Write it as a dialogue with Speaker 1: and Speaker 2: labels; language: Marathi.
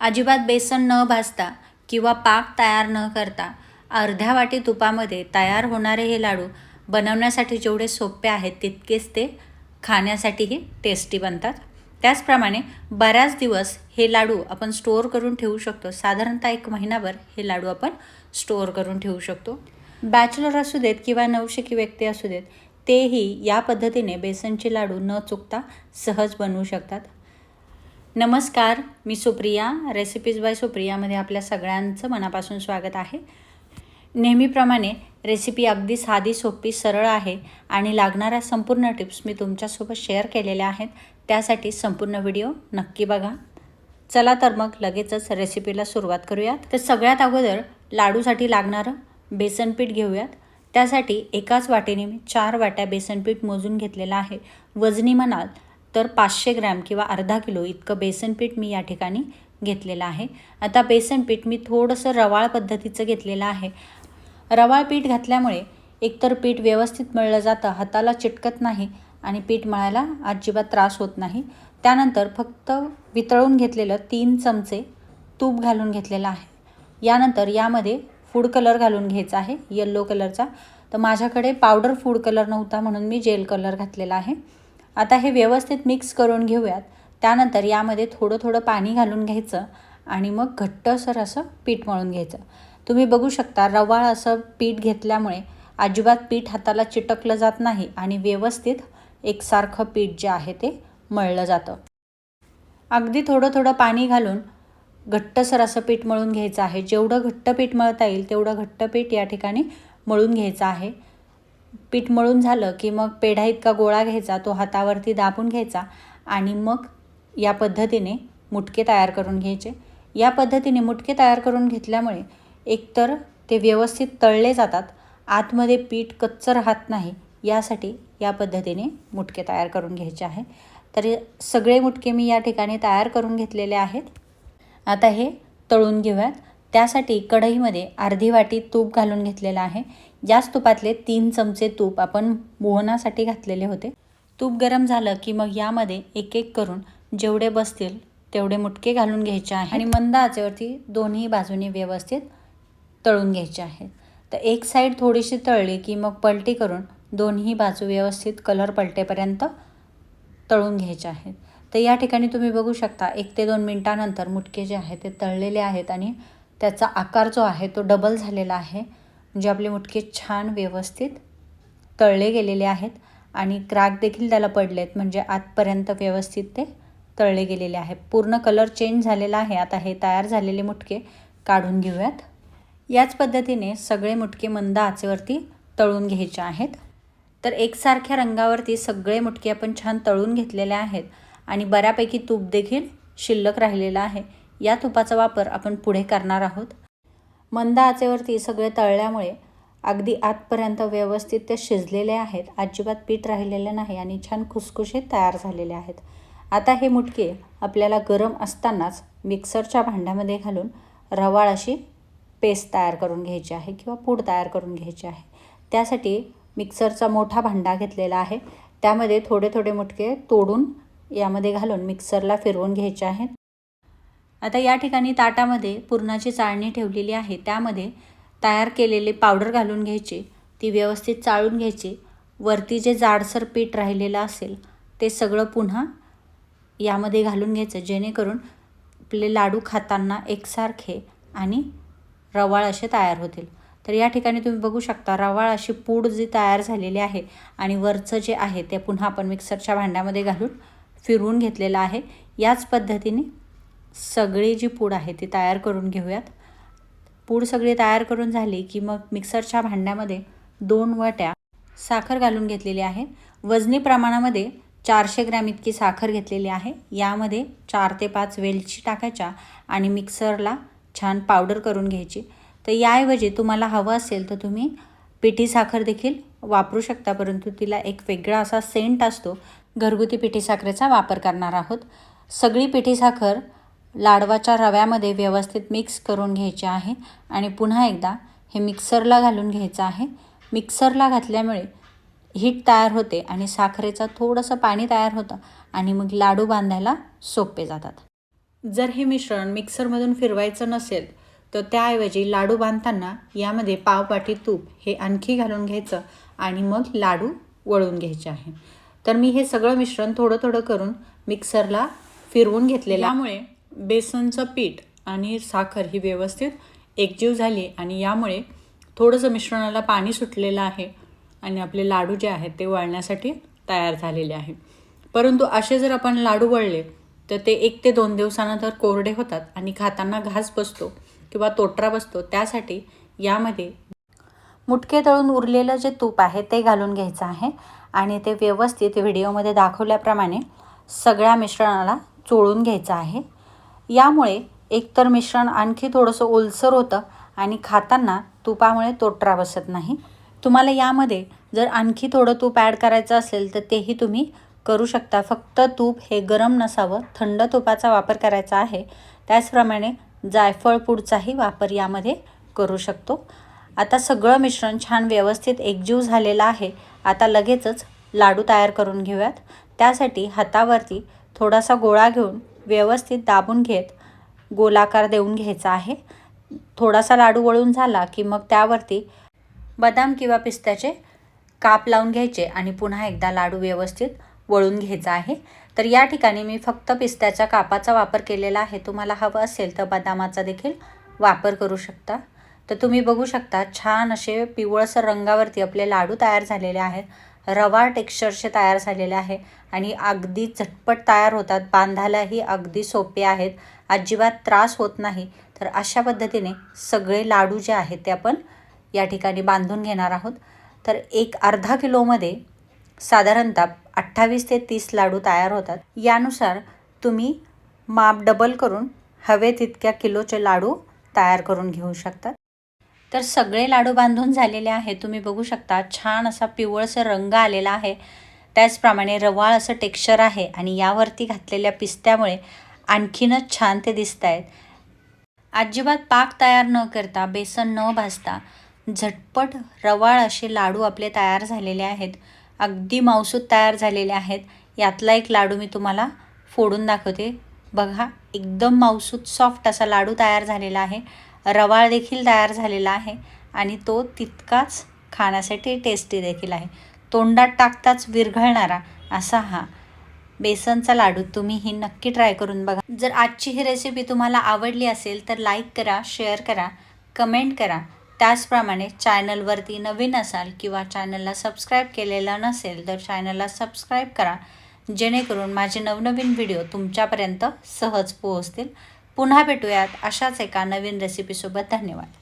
Speaker 1: अजिबात बेसन न भाजता किंवा पाक तयार न करता अर्ध्या वाटी तुपामध्ये तयार होणारे हे लाडू बनवण्यासाठी जेवढे सोपे आहेत तितकेच ते खाण्यासाठीही टेस्टी बनतात. त्याचप्रमाणे बऱ्याच दिवस हे लाडू आपण स्टोअर करून ठेवू शकतो. साधारणतः एक महिनाभर हे लाडू आपण स्टोअर करून ठेवू शकतो. बॅचलर असू देत किंवा नवशिकी व्यक्ती असू देत तेही या पद्धतीने बेसनचे लाडू न चुकता सहज बनवू शकतात. नमस्कार मी सुप्रिया रेसिपीज बाय सुप्रियामध्ये आपल्या सगळ्यांचं मनापासून स्वागत आहे. नेहमीप्रमाणे रेसिपी अगदी साधी सोपी सरळ आहे आणि लागणाऱ्या संपूर्ण टिप्स मी तुमच्यासोबत शेअर केलेल्या आहेत. त्यासाठी संपूर्ण व्हिडिओ नक्की बघा. चला तर मग लगेचच रेसिपीला सुरुवात करूयात. तर सगळ्यात अगोदर लाडूसाठी लागणारं बेसन पीठ घेऊयात. त्यासाठी एकाच वाटीने मी चार वाट्या बेसन पीठ मोजून घेतलेलं आहे. वजनी म्हणाल तर पाचशे ग्रॅम किंवा अर्धा किलो इतकं बेसन पीठ मी या ठिकाणी घेतलेलं आहे. आता बेसन पीठ मी थोडंसं रवाळ पद्धतीचं घेतलेलं आहे. रवाळ पीठ घातल्यामुळे एकतर पीठ व्यवस्थित मळलं जातं हाताला चिटकत नाही आणि पीठ मळायला अजिबात त्रास होत नाही. त्यानंतर फक्त वितळून घेतलेलं तीन चमचे तूप घालून घेतलेलं आहे. यानंतर यामध्ये फूड कलर घालून घ्यायचा आहे येल्लो कलरचा. तर माझ्याकडे पावडर फूड कलर नव्हता म्हणून मी जेल कलर घातलेला आहे. आता हे व्यवस्थित मिक्स करून घेऊयात. त्यानंतर यामध्ये थोडं थोडं पाणी घालून घ्यायचं आणि मग घट्टसर असं पीठ मळून घ्यायचं. तुम्ही बघू शकता रवाळ असं पीठ घेतल्यामुळे अजिबात पीठ हाताला चिटकलं जात नाही आणि व्यवस्थित एकसारखं पीठ जे आहे ते मळलं जातं. अगदी थोडं थोडं पाणी घालून घट्टसर असं पीठ मळून घ्यायचं आहे. जेवढं घट्ट पीठ मळता येईल तेवढं घट्ट पीठ या ठिकाणी मळून घ्यायचं आहे. पीठ मळून झालं की मग पेढा इतका गोळा घ्यायचा तो हातावरती दाबून घ्यायचा आणि मग या पद्धतीने मुटके तयार करून घ्यायचे. या पद्धतीने मुटके तयार करून घेतल्यामुळे एकतर ते व्यवस्थित तळले जातात आतमध्ये पीठ कच्चं राहत नाही यासाठी या पद्धतीने मुटके तयार करून घ्यायचे आहे. तर सगळे मुटके मी या ठिकाणी तयार करून घेतलेले आहेत. आता हे तळून घेऊयात. त्यासाठी कढईमध्ये अर्धी वाटी तूप घालून घेतलेलं आहे. याच तुपातले तीन चमचे तूप आपण मोहनासाठी घातलेले होते. तूप गरम झालं की मग यामध्ये एक एक करून जेवढे बसतील तेवढे मुटके घालून घ्यायचे आहे आणि मंद आचेवरती दोन्ही बाजूनी व्यवस्थित तळून घ्यायचे आहेत. तर एक साईड थोडीशी तळली की मग पलटी करून दोन्ही बाजू व्यवस्थित कलर पलटेपर्यंत तळून घ्यायचे आहेत. तर या ठिकाणी तुम्ही बघू शकता एक ते दोन मिनटानंतर मुटके जे आहेत ते तळलेले आहेत आणि त्याचा आकार जो आहे तो डबल झालेला आहे. म्हणजे आपले मुटके छान व्यवस्थित तळले गेलेले आहेत आणि क्रॅक देखील त्याला पडलेत. म्हणजे आतपर्यंत व्यवस्थित ते तळले गेलेले आहे. पूर्ण कलर चेंज झालेला आहे. आता हे तयार झालेले मुटके काढून घेऊयात. याच पद्धतीने सगळे मुटके मंद आचेवरती तळून घ्यायचे आहेत. तर एकसारख्या रंगावरती सगळे मुटके आपण छान तळून घेतलेले आहेत. आणि बऱ्यापैकी तूप देखील शिल्लक राहिलेला आहे. या तुपाचा वापर आपण पुढे करणार आहोत. मंद आचेवरती सगळे तळल्यामुळे अगदी आतपर्यंत व्यवस्थित ते शिजलेले आहेत. अजिबात पीठ राहिलेलं नाही आणि छान खुसखुशीत तयार झालेले आहेत. आता हे मुटके आपल्याला गरम असतानाच मिक्सरच्या भांड्यामध्ये घालून रवाळ अशी पेस्ट तयार करून घ्यायची आहे किंवा पूड तयार करून घ्यायची आहे. त्यासाठी मिक्सरचा मोठा भांडा घेतलेला आहे. त्यामध्ये थोडे थोडे मुटके तोडून यामध्ये घालून मिक्सरला फिरवून घ्यायचे आहेत. आता या ठिकाणी ताटामध्ये पुरणाची चाळणी ठेवलेली आहे. त्यामध्ये तयार केलेले पावडर घालून घ्यायची ती व्यवस्थित चाळून घ्यायची. वरती जे जाडसर पीठ राहिलेलं असेल ते सगळं पुन्हा यामध्ये घालून घ्यायचं जेणेकरून आपले लाडू खाताना एकसारखे आणि रवाळ असे तयार होतील. तर या ठिकाणी तुम्ही बघू शकता रवाळ अशी पूड जी तयार झालेली आहे आणि वरचं जे आहे ते पुन्हा आपण मिक्सरच्या भांड्यामध्ये घालून फिरवून घेतलेलं आहे. याच पद्धतीने सगळी जी पूड आहे ती तयार करून घेऊयात. पूड सगळी तयार करून झाली की मग मिक्सरच्या भांड्यामध्ये दोन वाट्या साखर घालून घेतलेली आहे. वजनी प्रमाणामध्ये चारशे ग्रॅम इतकी साखर घेतलेली आहे. यामध्ये चार ते पाच वेलची टाकायच्या आणि मिक्सरला छान पावडर करून घ्यायची. तर याऐवजी तुम्हाला हवं असेल तर तुम्ही पिठी साखर देखील वापरू शकता परंतु तिला एक वेगळा असा सेंट असतो. घरगुती पिठी साखरेचा वापर करणार आहोत. सगळी पिठी साखर लाडवाच्या रव्यामध्ये व्यवस्थित मिक्स करून घ्यायचे आहे आणि पुन्हा एकदा हे मिक्सरला घालून घ्यायचं आहे. मिक्सरला घातल्यामुळे हीट तयार होते आणि साखरेचं थोडंसं पाणी तयार होतं आणि मग लाडू बांधायला सोपे जातात. जर हे मिश्रण मिक्सरमधून फिरवायचं नसेल तर त्याऐवजी लाडू बांधताना यामध्ये पावपाटी तूप हे आणखी घालून घ्यायचं आणि मग लाडू वळून घ्यायचे आहे. तर मी हे सगळं मिश्रण थोडं थोडं करून मिक्सरला फिरवून घेतलेल्यामुळे बेसनचं पीठ आणि साखर ही व्यवस्थित एकजीव झाली आणि यामुळे थोडंसं मिश्रणाला पाणी सुटलेलं आहे आणि आपले लाडू जे आहेत ते वळण्यासाठी तयार झालेले आहे. परंतु असे जर आपण लाडू वळले तर ते एक ते दोन दिवसानंतर कोरडे होतात आणि खाताना घास बसतो किंवा तोटरा बसतो. त्यासाठी यामध्ये मुटके तळून उरलेलं जे तूप आहे ते घालून घ्यायचं आहे आणि ते व्यवस्थित व्हिडिओमध्ये दाखवल्याप्रमाणे सगळ्या मिश्रणाला चोळून घ्यायचं आहे. यामुळे एकतर मिश्रण आणखी थोडंसं ओलसर होतं आणि खाताना तुपामुळे तोटरा बसत नाही. तुम्हाला यामध्ये जर आणखी थोडं तूप ॲड करायचं असेल तर तेही तुम्ही करू शकता. फक्त तूप हे गरम नसावं. थंड तुपाचा वापर करायचा आहे. त्याचप्रमाणे जायफळ पूडचाही वापर यामध्ये करू शकतो. आता सगळं मिश्रण छान व्यवस्थित एकजीव झालेलं आहे. आता लगेचच लाडू तयार करून घेऊयात. त्यासाठी हातावरती थोडासा गोळा घेऊन व्यवस्थित दाबून घेत गोलाकार देऊन घ्यायचा आहे. थोडासा लाडू वळून झाला की मग त्यावरती बदाम किंवा पिस्त्याचे काप लावून घ्यायचे आणि पुन्हा एकदा लाडू व्यवस्थित वळून घ्यायचा आहे. तर या ठिकाणी मी फक्त पिस्त्याच्या कापाचा वापर केलेला आहे. तुम्हाला हवं असेल तर बदामाचा देखील वापर करू शकता. तर तुम्ही बघू शकता छान असे पिवळसर रंगावरती आपले लाडू तयार झालेले आहेत. रवा टेक्स्चरचे तयार झालेले आहे आणि अगदी झटपट तयार होतात. बांधायलाही अगदी सोपे आहेत. अजिबात त्रास होत नाही. तर अशा पद्धतीने सगळे लाडू जे आहेत ते आपण या ठिकाणी बांधून घेणार आहोत. तर एक अर्धा किलोमध्ये साधारणतः अठ्ठावीस ते तीस लाडू तयार होतात. यानुसार तुम्ही माप डबल करून हवे तितक्या किलोचे लाडू तयार करून घेऊ शकतात तर सगळे लाडू बांधून झालेले आहेत तुम्ही बघू शकता छान असा पिवळसर रंग आलेला आहे. त्याचप्रमाणे रवाळ असं टेक्स्चर आहे आणि यावरती घातलेल्या पिस्त्यामुळे आणखीनच छान ते दिसत आहेत अजिबात पाक तयार न करता बेसन न भाजता झटपट रवाळ असे लाडू आपले तयार झालेले आहेत. अगदी मावसूत तयार झालेले आहेत. यातला एक लाडू मी तुम्हाला फोडून दाखवते. बघा एकदम मावसूत सॉफ्ट असा लाडू तयार झालेला आहे. रवाळ देखील तयार झालेला आहे आणि तो तितकाच खाण्यासाठी टेस्टी देखील आहे. तोंडात टाकताच विरघळणारा असा हा बेसनचा लाडू तुम्ही ही नक्की ट्राय करून बघा. जर आजची ही रेसिपी तुम्हाला आवडली असेल तर लाईक करा शेअर करा कमेंट करा. त्याचप्रमाणे चॅनलवरती नवीन असाल किंवा चॅनलला सबस्क्राईब केलेलं नसेल तर चॅनलला सबस्क्राईब करा. जेणेकरून माझे नवनवीन व्हिडिओ तुमच्यापर्यंत सहज पोहोचतील. पुन्हा भेटूयात अशाच एका नवीन रेसिपीसोबत धन्यवाद.